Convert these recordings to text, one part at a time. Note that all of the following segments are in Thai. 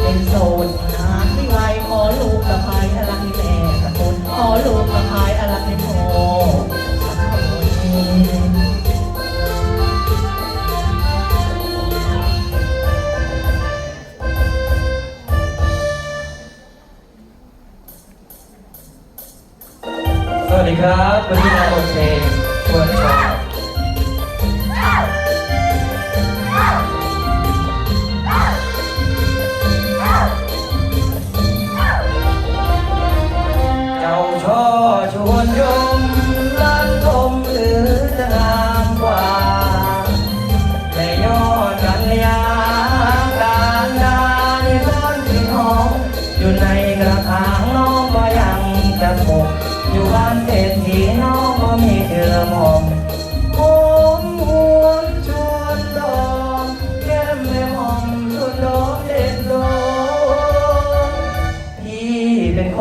เป็นโสดหาไม่ไหวขอลูกกะพายอลังแม่ตะโนขอลูกกะพายอลังโพสวัสดีครับวันนี้มาบทเพลงควรชอบ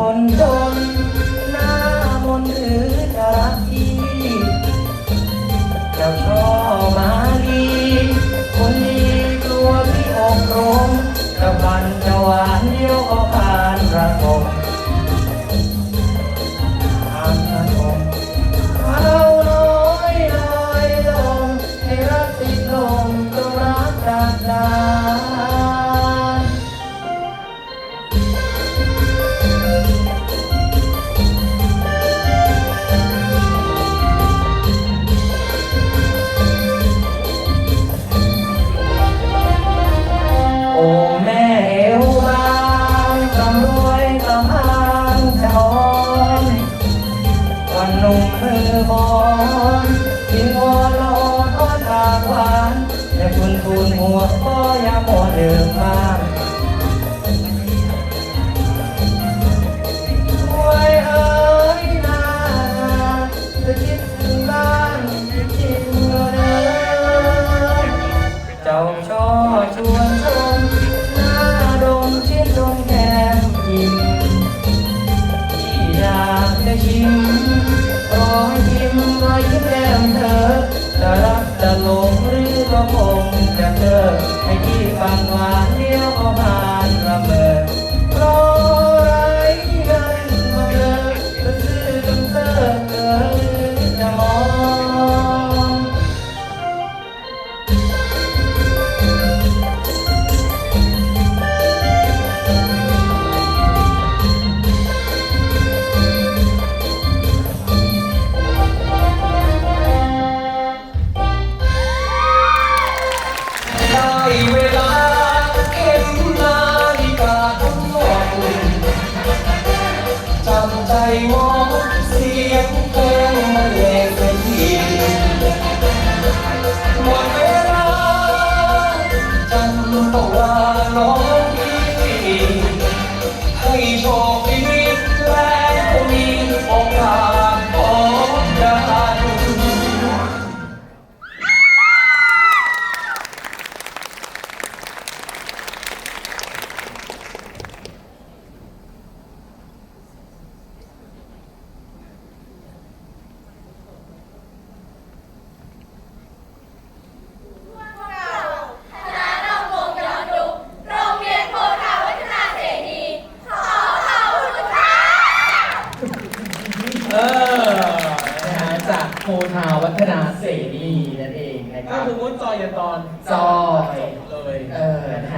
คนจนหน้ามนหรือจะรักพี่จะชอบ